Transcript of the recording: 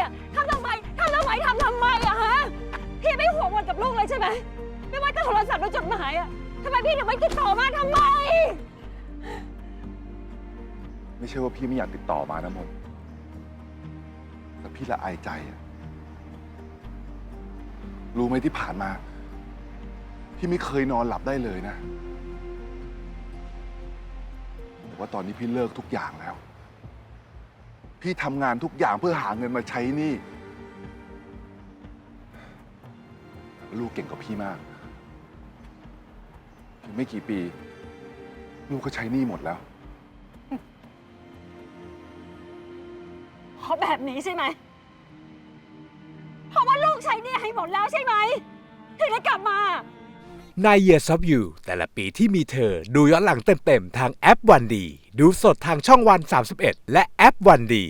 อะทำทำไมทำทำไมทำทำไมอะฮะ พี่ไม่ห่วงวันกับลูกเลยใช่ไหม ไม่ว่าจะโทรศัพท์หรือจดหมายอะทำไมพี่ถึงไม่ติดต่อมาทำไม ไม่ใช่ว่าพี่ไม่อยากติดต่อมานะมนแต่พี่ละอายใจอะรู้ไหมที่ผ่านมา พี่ไม่เคยนอนหลับได้เลยนะ แต่ว่าตอนนี้พี่เลิกทุกอย่างแล้ว พี่ทำงานทุกอย่างเพื่อหาเงินมาใช้หนี้ลูกเก่งกว่าพี่มากอีกไม่กี่ปี ลูกก็ใช้หนี้หมดแล้ว เพราะแบบนี้ใช่ไหม เพราะว่าลูกใช้หนี่ให้หมดแล้วใช่ไหมถึงได้กลับมา ใน Years of You แต่ละปีที่มีเธอ ดูย้อนหลังเต็มๆ ทางแอปวันดี ดูสดทางช่องวัน 31 และแอปวันดี